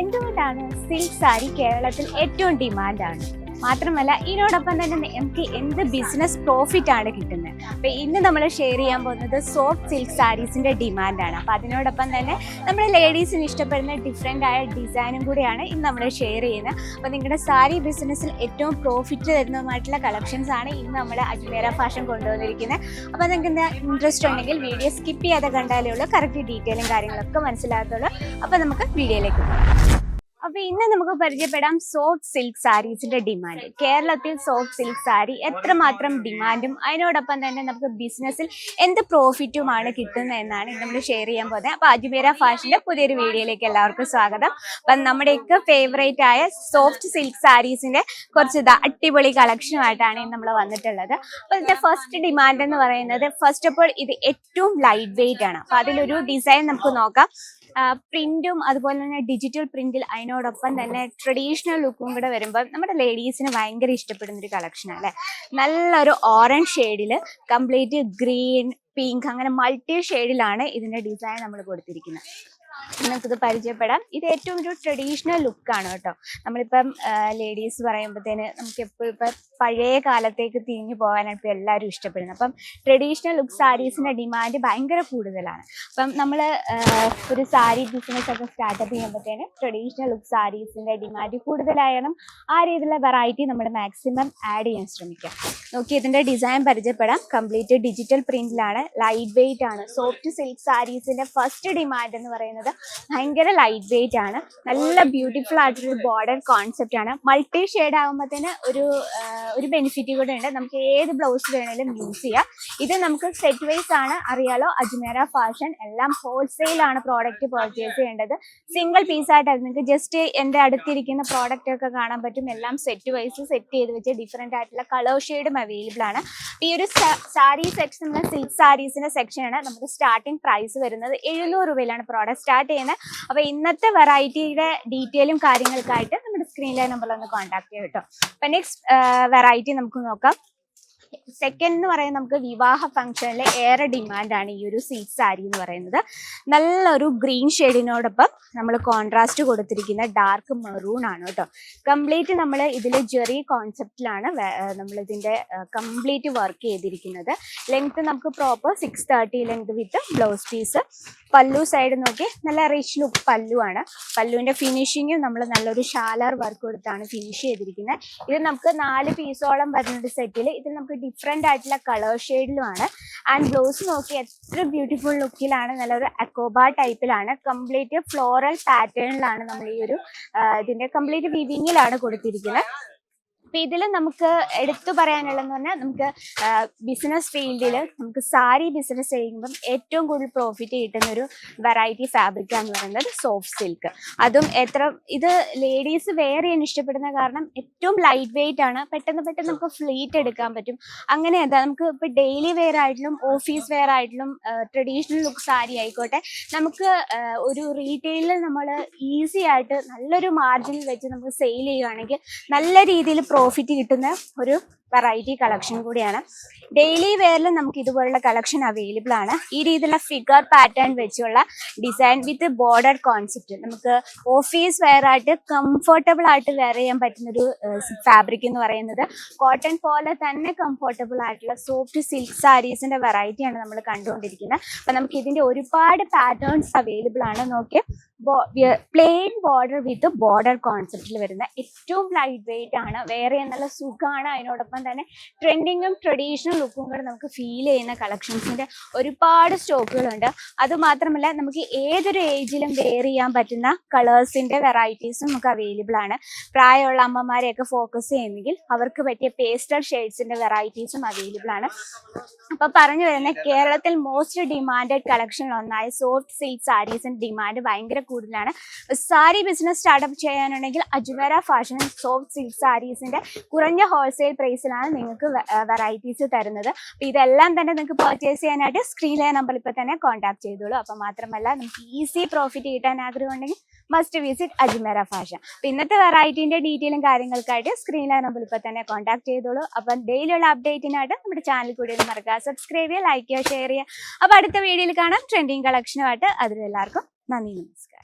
എന്തുകൊണ്ടാണ് സിൽക്ക് സാരി കേരളത്തിൽ ഏറ്റവും ഡിമാൻഡാണ്? മാത്രമല്ല ഇതിനോടൊപ്പം തന്നെ നമുക്ക് എന്ത് ബിസിനസ് പ്രോഫിറ്റ് ആണ് കിട്ടുന്നത്? അപ്പൊ ഇന്ന് നമ്മൾ ഷെയർ ചെയ്യാൻ പോകുന്നത് സോഫ്റ്റ് സിൽക്ക് സാരീസിന്റെ ഡിമാൻഡാണ് അപ്പൊ അതിനോടൊപ്പം തന്നെ നമ്മുടെ ലേഡീസിന് ഇഷ്ടപ്പെടുന്ന ഡിഫറെന്റ് ആയ ഡിസൈനും കൂടിയാണ് ഇന്ന് നമ്മൾ ഷെയർ ചെയ്യുന്നത്. അപ്പോൾ നിങ്ങളുടെ സാരി ബിസിനസ്സിൽ ഏറ്റവും പ്രോഫിറ്റ് തരുന്നതുമായിട്ടുള്ള കളക്ഷൻസ് ആണ് ഇന്ന് നമ്മൾ അജ്മേര ഫാഷൻ കൊണ്ടുവന്നിരിക്കുന്നത്. അപ്പോൾ നിങ്ങൾക്ക് എന്താ ഇൻട്രസ്റ്റ് ഉണ്ടെങ്കിൽ വീഡിയോ സ്കിപ്പ് ചെയ്യാതെ കണ്ടാലേ ഉള്ളൂ. കറക്റ്റ് ഡീറ്റെയിലും കാര്യങ്ങളൊക്കെ മനസ്സിലാകത്തുള്ളൂ. അപ്പോൾ നമുക്ക് വീഡിയോയിലേക്ക് പോകാം. അപ്പൊ ഇന്ന് നമുക്ക് പരിചയപ്പെടാം സോഫ്റ്റ് സിൽക്ക് സാരീസിന്റെ ഡിമാൻഡ് കേരളത്തിൽ സോഫ്റ്റ് സിൽക്ക് സാരി എത്രമാത്രം ഡിമാൻഡും അതിനോടൊപ്പം തന്നെ നമുക്ക് ബിസിനസ്സിൽ എന്ത് പ്രോഫിറ്റുമാണ് കിട്ടുന്നത് എന്നാണ് നമ്മൾ ഷെയർ ചെയ്യാൻ പോകുന്നത്. അപ്പൊ അജ്മീര ഫാഷന്റെ പുതിയൊരു വീഡിയോയിലേക്ക് എല്ലാവർക്കും സ്വാഗതം. അപ്പൊ നമ്മുടെയൊക്കെ ഫേവറേറ്റ് ആയ സോഫ്റ്റ് സിൽക്ക് സാരീസിന്റെ കുറച്ച് അടിപൊളി കളക്ഷനുമായിട്ടാണ് നമ്മൾ വന്നിട്ടുള്ളത്. അപ്പൊ ഇതിന്റെ ഫസ്റ്റ് ഡിമാൻഡ് എന്ന് പറയുന്നത് ഫസ്റ്റ് ഓഫ് ഓൾ ഇത് ഏറ്റവും ലൈറ്റ് വെയിറ്റ് ആണ്. അപ്പൊ അതിലൊരു ഡിസൈൻ നമുക്ക് നോക്കാം. പ്രിന്റും അതുപോലെ തന്നെ ഡിജിറ്റൽ പ്രിന്റിൽ അതിനോടൊപ്പം തന്നെ ട്രഡീഷണൽ ലുക്കും കൂടെ വരുമ്പോൾ നമ്മുടെ ലേഡീസിന് ഭയങ്കര ഇഷ്ടപ്പെടുന്ന ഒരു കളക്ഷൻ അല്ലേ? നല്ലൊരു ഓറഞ്ച് ഷെയ്ഡിൽ കംപ്ലീറ്റ് ഗ്രീൻ പിങ്ക് അങ്ങനെ മൾട്ടി ഷെയ്ഡിലാണ് ഇതിന്റെ ഡിസൈൻ നമ്മൾ കൊടുത്തിരിക്കുന്നത്. നമുക്കിത് പരിചയപ്പെടാം. ഇത് ഏറ്റവും ഒരു ട്രഡീഷണൽ ലുക്കാണ് കേട്ടോ. നമ്മളിപ്പം ലേഡീസ് പറയുമ്പോഴത്തേന് നമുക്ക് എപ്പോഴും ഇപ്പം പഴയ കാലത്തേക്ക് തിരിഞ്ഞു പോകാനാണ് ഇപ്പം എല്ലാവരും ഇഷ്ടപ്പെടുന്നത്. അപ്പം ട്രഡീഷണൽ ലുക്ക് സാരീസിന്റെ ഡിമാൻഡ് ഭയങ്കര കൂടുതലാണ്. അപ്പം നമ്മൾ ഒരു സാരി ബിസിനസ് ഒക്കെ സ്റ്റാർട്ടപ്പ് ചെയ്യുമ്പോഴത്തേന് ട്രഡീഷണൽ ലുക്ക് സാരീസിന്റെ ഡിമാൻഡ് കൂടുതലായാലും ആ രീതിയിലുള്ള വെറൈറ്റി നമ്മൾ മാക്സിമം ആഡ് ചെയ്യാൻ ശ്രമിക്കാം. നോക്കി ഇതിന്റെ ഡിസൈൻ പരിചയപ്പെടാം. കംപ്ലീറ്റ് ഡിജിറ്റൽ പ്രിന്റിലാണ് ലൈറ്റ് വെയിറ്റ് ആണ്. സോഫ്റ്റ് സിൽക്ക് സാരീസിന്റെ ഫസ്റ്റ് ഡിമാൻഡ് എന്ന് പറയുന്നത് ഭയങ്കര ലൈറ്റ് വെയിറ്റ് ആണ്. നല്ല ബ്യൂട്ടിഫുൾ ആയിട്ടൊരു ബോർഡർ കോൺസെപ്റ്റ് ആണ്. മൾട്ടി ഷെയ്ഡ് ആകുമ്പോഴത്തേന് ഒരു ഒരു ബെനിഫിറ്റ് കൂടെ ഉണ്ട്. നമുക്ക് ഏത് ബ്ലൗസ് വേണേലും യൂസ് ചെയ്യാം. ഇത് നമുക്ക് സെറ്റ് വൈസ് ആണ്. അറിയാലോ അജ്മേര ഫാഷൻ എല്ലാം ഹോൾസെയിൽ ആണ് പ്രോഡക്റ്റ് പർച്ചേസ് ചെയ്യേണ്ടത്. സിംഗിൾ പീസ് ആയിട്ട് നിങ്ങൾക്ക് ജസ്റ്റ് എന്റെ അടുത്തിരിക്കുന്ന പ്രോഡക്റ്റ് ഒക്കെ കാണാൻ പറ്റും. എല്ലാം സെറ്റ് വൈസ് സെറ്റ് ചെയ്ത് വെച്ച് ഡിഫറെന്റ് ആയിട്ടുള്ള കളർ ഷെയ്ഡും അവൈലബിൾ ആണ്. ഈ ഒരു സാരി സെക്ഷൻ സിൽക്ക് സാരീസിന്റെ സെക്ഷനാണ് നമുക്ക് സ്റ്റാർട്ടിംഗ് പ്രൈസ് വരുന്നത് എഴുന്നൂറ് രൂപയിലാണ് പ്രോഡക്റ്റ് സ്റ്റാർട്ട് ചെയ്യുന്നത് അപ്പോൾ ഇന്നത്തെ വെറൈറ്റിയുടെ ഡീറ്റെയിലും കാര്യങ്ങൾക്കായിട്ട് നമ്മുടെ സ്ക്രീനിലെ നമ്പറിൽ ഒന്ന് കോൺടാക്ട് ചെയ്യാം കേട്ടോ. അപ്പം നെക്സ്റ്റ് വെറൈറ്റി നമുക്ക് നോക്കാം. സെക്കൻഡ് എന്ന് പറയുന്നത് നമുക്ക് വിവാഹ ഫംഗ്ഷനിലെ ഏറെ ഡിമാൻഡാണ് ഈ ഒരു സിൽക്ക് സാരി എന്ന് പറയുന്നത്. നല്ലൊരു ഗ്രീൻ ഷെയ്ഡിനോടൊപ്പം നമ്മൾ കോൺട്രാസ്റ്റ് കൊടുത്തിരിക്കുന്ന ഡാർക്ക് മെറൂൺ ആണ് കേട്ടോ. കംപ്ലീറ്റ് നമ്മൾ ഇതിൽ ജെറി കോൺസെപ്റ്റിലാണ് നമ്മൾ ഇതിന്റെ കംപ്ലീറ്റ് വർക്ക് ചെയ്തിരിക്കുന്നത്. ലെങ്ത് നമുക്ക് proper six thirty length with blouse piece pallu side നോക്കി നല്ല റിച്ച് ലുക്ക് പല്ലു ആണ്. പല്ലുവിന്റെ ഫിനിഷിങ്ങും നമ്മൾ നല്ലൊരു ഷാലാർ വർക്ക് കൊടുത്താണ് ഫിനിഷ് ചെയ്തിരിക്കുന്നത് ഇത് നമുക്ക് നാല് പീസോളം വരുന്നുണ്ട് സെറ്റിൽ ഇതിൽ നമുക്ക് ഡിഫറെന്റ് ആയിട്ടുള്ള കളർ ഷെയ്ഡിലുമാണ് ആൻഡ് ബ്ലൗസ് നോക്കി എത്ര ബ്യൂട്ടിഫുൾ ലുക്കിലാണ് നല്ലൊരു അക്കോബ ടൈപ്പിലാണ് കംപ്ലീറ്റ് ഫ്ലോറൽ പാറ്റേണിലാണ് നമ്മൾ ഈ ഒരു ഇതിന്റെ കംപ്ലീറ്റ് വിവിങ്ങിലാണ് കൊടുത്തിരിക്കുന്നത് അപ്പൊ ഇതിൽ നമുക്ക് എടുത്തു പറയാനുള്ളതെന്ന് പറഞ്ഞാൽ നമുക്ക് ബിസിനസ് ഫീൽഡിൽ നമുക്ക് സാരി ബിസിനസ് ചെയ്യുമ്പം ഏറ്റവും കൂടുതൽ പ്രോഫിറ്റ് കിട്ടുന്ന ഒരു വെറൈറ്റി ഫാബ്രിക് എന്ന് പറയുന്നത് സോഫ്റ്റ് സിൽക്ക് അതും എത്ര ഇത് ലേഡീസ് വെയർ ചെയ്യാൻ ഇഷ്ടപ്പെടുന്ന കാരണം ഏറ്റവും ലൈറ്റ് വെയിറ്റ് ആണ്. പെട്ടെന്ന് പെട്ടെന്ന് നമുക്ക് ഫ്ലീറ്റ് എടുക്കാൻ പറ്റും. അങ്ങനെ എന്താ നമുക്ക് ഇപ്പൊ ഡെയിലി വെയർ ആയിട്ടും ഓഫീസ് വെയർ ആയിട്ടും ട്രഡീഷണൽ ലുക്ക് സാരി ആയിക്കോട്ടെ നമുക്ക് ഒരു റീറ്റെയിലിൽ നമ്മൾ ഈസി ആയിട്ട് നല്ലൊരു മാർജിനിൽ വെച്ച് നമുക്ക് സെയിൽ ചെയ്യുകയാണെങ്കിൽ നല്ല രീതിയിൽ പ്രോഫിറ്റ് കിട്ടുന്ന ഒരു വെറൈറ്റി കളക്ഷൻ കൂടിയാണ്. ഡെയിലി വെയറിൽ നമുക്ക് ഇതുപോലുള്ള കളക്ഷൻ അവൈലബിൾ ആണ്. ഈ രീതിയിലുള്ള ഫിഗർ പാറ്റേൺ വെച്ചുള്ള ഡിസൈൻ വിത്ത് ബോർഡർ കോൺസെപ്റ്റ് നമുക്ക് ഓഫീസ് വെയർ ആയിട്ട് കംഫർട്ടബിൾ ആയിട്ട് വെയർ ചെയ്യാൻ പറ്റുന്ന ഒരു ഫാബ്രിക് എന്ന് പറയുന്നത് കോട്ടൺ പോലെ തന്നെ കംഫർട്ടബിൾ ആയിട്ടുള്ള സോഫ്റ്റ് സിൽക്ക് സാരീസിന്റെ വെറൈറ്റിയാണ് നമ്മൾ കണ്ടുകൊണ്ടിരിക്കുന്നത്. അപ്പൊ നമുക്ക് ഇതിന്റെ ഒരുപാട് പാറ്റേൺസ് അവൈലബിൾ ആണ്. നോക്കി പ്ലെയിൻ ബോർഡർ വിത്ത് ബോർഡർ കോൺസെപ്റ്റിൽ വരുന്ന ഏറ്റവും ലൈറ്റ് വെയിറ്റ് ആണ്. വേറെ നല്ല സുഖമാണ് അതിനോടൊപ്പം തന്നെ ട്രെൻഡിങ്ങും ട്രഡീഷണൽ ലുക്കും കൂടെ നമുക്ക് ഫീൽ ചെയ്യുന്ന കളക്ഷൻസിന്റെ ഒരുപാട് സ്റ്റോക്കുകളുണ്ട് അതുമാത്രമല്ല നമുക്ക് ഏതൊരു ഏജിലും വെയർ ചെയ്യാൻ പറ്റുന്ന കളേഴ്സിന്റെ വെറൈറ്റീസും നമുക്ക് അവൈലബിൾ ആണ്. പ്രായമുള്ള അമ്മമാരെയൊക്കെ ഫോക്കസ് ചെയ്യുന്നെങ്കിൽ അവർക്ക് പറ്റിയ പേസ്റ്റൽ ഷെയ്ഡ്സിന്റെ വെറൈറ്റീസും അവൈലബിൾ ആണ്. അപ്പോൾ പറഞ്ഞു വരുന്ന കേരളത്തിൽ മോസ്റ്റ് ഡിമാൻഡഡ് കളക്ഷൻ ഒന്നായ സോഫ്റ്റ് സിൽക്ക് സാരീസിന്റെ ഡിമാൻഡ് ഭയങ്കര കൂടുതലാണ്. സാരി ബിസിനസ് സ്റ്റാർട്ടപ്പ് ചെയ്യാനുണ്ടെങ്കിൽ അജ്മേര ഫാഷൻ സോഫ്റ്റ് സിൽക്ക് സാരീസിന്റെ കുറഞ്ഞ ഹോൾസെയിൽ പ്രൈസിലാണ് നിങ്ങൾക്ക് വെറൈറ്റീസ് തരുന്നത്. അപ്പോൾ ഇതെല്ലാം തന്നെ നിങ്ങൾക്ക് പർച്ചേസ് ചെയ്യാനായിട്ട് സ്ക്രീനിലെ നമ്പർ ഇപ്പോൾ തന്നെ കോൺടാക്ട് ചെയ്തോളൂ. അപ്പോൾ മാത്രമല്ല നമുക്ക് ഈസി പ്രോഫിറ്റ് കിട്ടാൻ ആഗ്രഹം ഉണ്ടെങ്കിൽ മസ്റ്റ് വിസിറ്റ് അജ്മേര ഫാഷ അപ്പോൾ ഇന്നത്തെ വെറൈറ്റീന്റെ ഡീറ്റെയിലും കാര്യങ്ങൾക്കായിട്ട് സ്ക്രീനിലെ നമ്പർ ഇപ്പോൾ തന്നെ കോൺടാക്ട് ചെയ്തോളൂ. അപ്പം ഡെയിലിയുള്ള അപ്ഡേറ്റിനായിട്ട് നമ്മുടെ ചാനൽ കൂടി ഒന്ന് മറക്കുക സബ്സ്ക്രൈബ് ചെയ്യുക ലൈക്ക് ചെയ്യുക ഷെയർ ചെയ്യുക. അപ്പോൾ അടുത്ത വീഡിയോയിൽ കാണാം. ട്രെൻഡിങ് കളക്ഷനുമായിട്ട് അതിലെല്ലാവർക്കും നന്ദി നമസ്കാരം.